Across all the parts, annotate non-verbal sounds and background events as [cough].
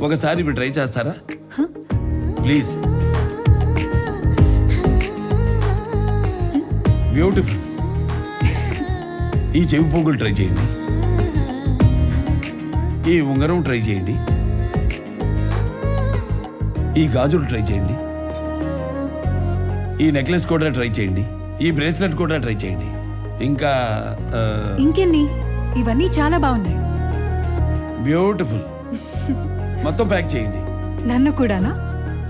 ఒకసారి ఇవి ట్రై చేస్తారా? ప్లీజ్. బ్యూటిఫుల్. ఈ చెవి పోగులు ట్రై చేయండి. ఈ ఉంగరం ట్రై చేయండి. ఈ గాజులు ట్రై చేయండి. ఈ నెక్లెస్ కూడా ట్రై చేయండి. ఈ బ్రేస్లెట్ కూడా ట్రై చేయండి. ఇంకా ఇంకెన్ని? ఇవన్నీ చాలా బాగున్నాయి. బ్యూటిఫుల్. [laughs] మొత్తం ప్యాక్ చేయండి. నన్ను కూడానా?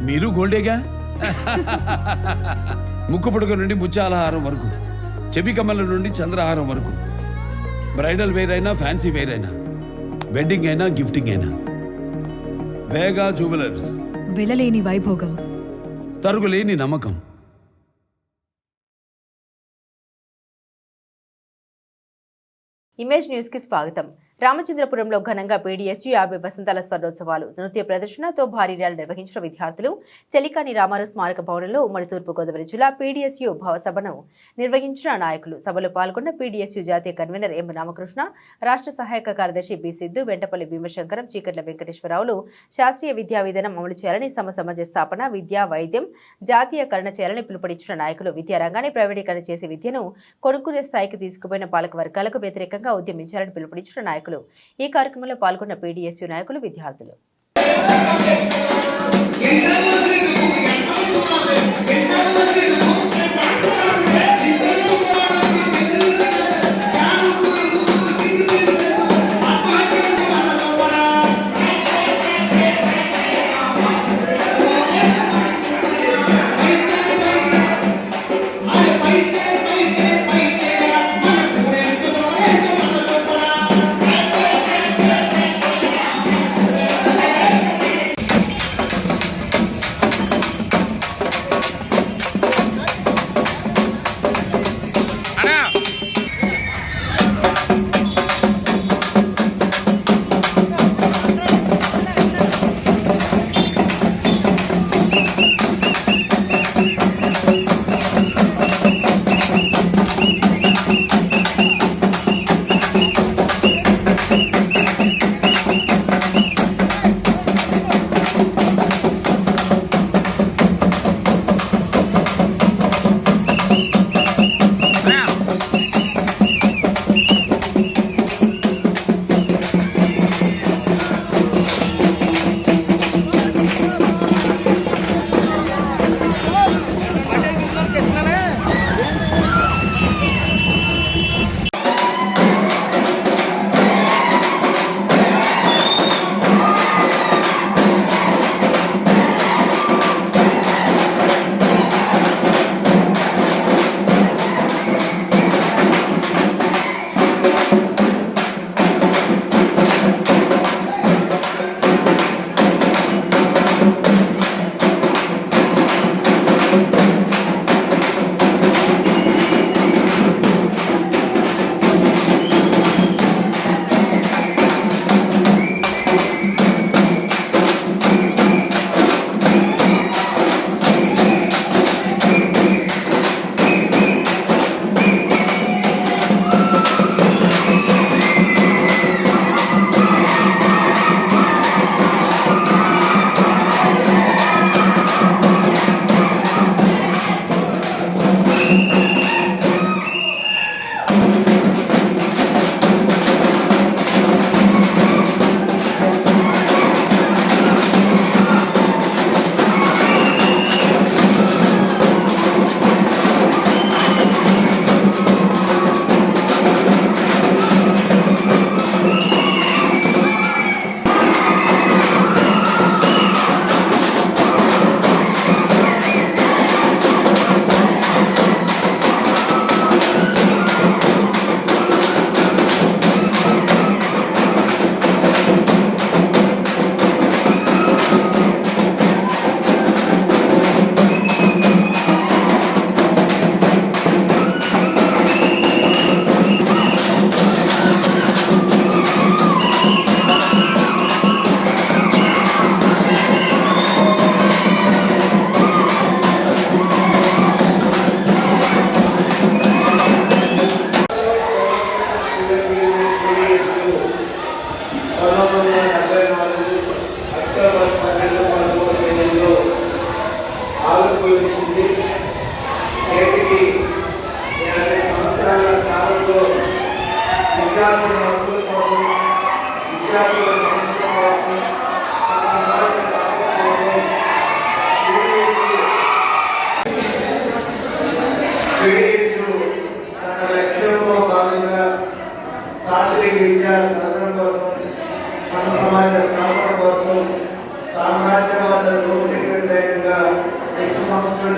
మీరు గోల్డేగా? ముక్కు పుడక నుండి ముత్యాలహారం వరకు చెవి కమ్మల నుండి చంద్రహారం వరకు. బ్రైడల్ వేర్ అయినా ఫ్యాన్సీ వేర్ అయినా వెడ్డింగ్ అయినా గిఫ్టింగ్ అయినా. వేగా జువెలర్స్ వెళ్ళలేని వైభోగం. తరుగులేని నమ్మకం. ఇమేజ్ న్యూస్కి స్వాగతం. రామచంద్రపురంలో ఘనంగా పీడీఎస్యు యాభై వసంతాల స్వర్ణోత్సవాలు నృత్య ప్రదర్శనతో భారీ ర్యాలీ నిర్వహించిన విద్యార్థులు చెలికాని రామారు స్మారక భవనంలో ఉమ్మడి తూర్పుగోదావరి జిల్లా పీడీఎస్యు భవసభను నిర్వహించిన నాయకులు. సభలో పాల్గొన్న పీడీఎస్యు జాతీయ కన్వీనర్ ఎం రామకృష్ణ రాష్ట్ర సహాయక కార్యదర్శి బి సిద్ధు వెంటపల్లి భీమశంకరం చీకట్ల వెంకటేశ్వరరావులు శాస్త్రీయ విద్యా విధానం అమలు చేయాలని సమ సమాజ స్థాపన విద్యా వైద్యం జాతీయకరణ చేయాలని పిలుపునిచ్చిన నాయకులు. విద్యారంగాన్ని ప్రైవేటీకరణ చేసి విద్యను కొనుక్కునే స్థాయికి తీసుకుపోయిన పాలక వర్గాలకు వ్యతిరేకంగా ఉద్యమించాలని పిలుపునిచ్చిన నాయకులు. నాయకులు ఈ కార్యక్రమంలో పాల్గొన్న పీడిఎస్యు నాయకులు విద్యార్థులు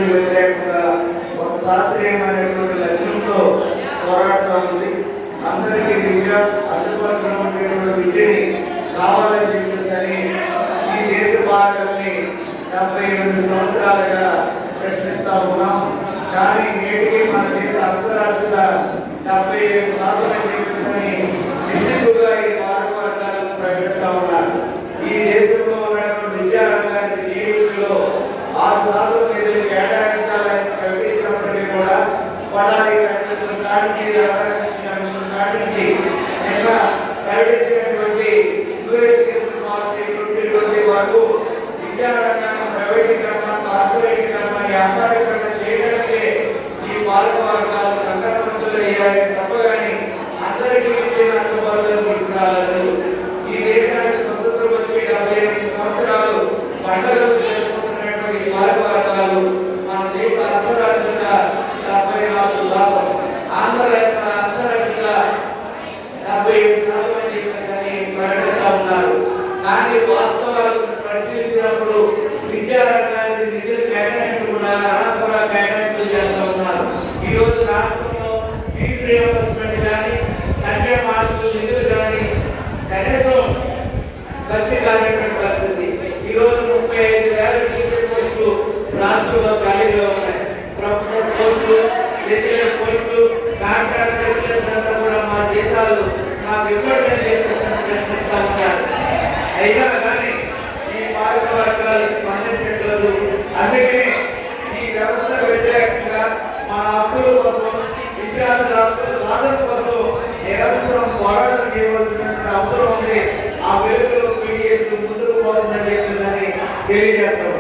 సంస్కృతి వ్యతిరేకంగా ఒక శాస్త్రీయమైనటువంటి లక్ష్యంతో పోరాడుతూ ఉంది. అందరికీ విద్య అందుబాటులో ఉండేటువంటి విద్యని కావాలని చెప్పేసి ఈ దేశ పాలకుల్ని డెబ్బై ఎనిమిది సంవత్సరాలుగా ప్రశ్నిస్తూ ఉన్నాం. కానీ నేటికి మన దేశ అక్షరాస్యత డెబ్బై ఏడు శాతం అని చెప్పేసి అని నిశ్చితుగా ఈ పాలక వర్గాలను ప్రకటిస్తా ఉన్నారు ఈ దేశంలో ఉన్నటువంటి విద్యారంగానికి జీవితంలో ఆరు శాతం నిధులు కేటాయించాలని ప్రకటించినప్పటికీ కూడా పడాలి కమిషన్ కాడికి అకాడమిక్ నిన్న ప్రకటించినటువంటి పాలసీ ట్వంటీ విద్యారంగాన్ని ప్రైవేటీకరణ కార్పొరేటీకరణ వ్యాపారీకరణ ఈ పాలక వర్గాలు తప్ప కానీ అందరికీ విద్యను అందుబాటులో తీసుకురాలేదు ఈ దేశానికి స్వతంత్రం వచ్చి డెబ్బై ఎనిమిది సంవత్సరాలు పంటలు జరుపుకుంటున్నటువంటి ఈ పాలక వర్గాలు మన దేశ అక్షరాస్యత డెబ్బై నాలుగు శాతం ఆంధ్ర రాష్ట్ర అక్షరాస్యత డెబ్బై ఏడు శాతం అని చెప్పేసి అని ప్రకటిస్తా ఉన్నారు కానీ వాస్తవాలను పరిశీలించినప్పుడు విద్యారంగానికి నిధులు కేటాయింపు కేటాయించకుండా అనంతరం కేటాయింపులు చేస్తూ ఉన్నారు. ఈ రోజు రాష్ట్రంలో ఫీజు రియంబర్స్మెంట్ కానీ సంఖ్య మార్పులు నిధులు కానీ కనీసం భర్తీ కానిటువంటి పరిస్థితి ఈ రోజు ముప్పై ఐదు వేల టీచర్ పోస్టులు రాష్ట్రంలో ఖాళీగా ఉన్నాయి. ప్రొఫెసర్ పోస్టులు రెసిడెంట్ పోస్టులు కాంట్రాక్ట్ రెసిడెంట్స్ అంతా కూడా మా జీతాలు మాకు ఇవ్వడం చేస్తున్నారు అయినా కానీ ఈ పాలక వర్గాలు స్పందించట్లేదు అందుకని ఈ వ్యవస్థ వ్యతిరేకంగా మన హక్కుల కోసం విద్యార్థుల సాధన కోసం నిరంతరం పోరాటం చేయవలసినటువంటి అవసరం ఉంది. ఆ వెలుగులో పీడిఎస్ ముందుకు పోతుందని చెప్పేసి తెలియజేస్తాం.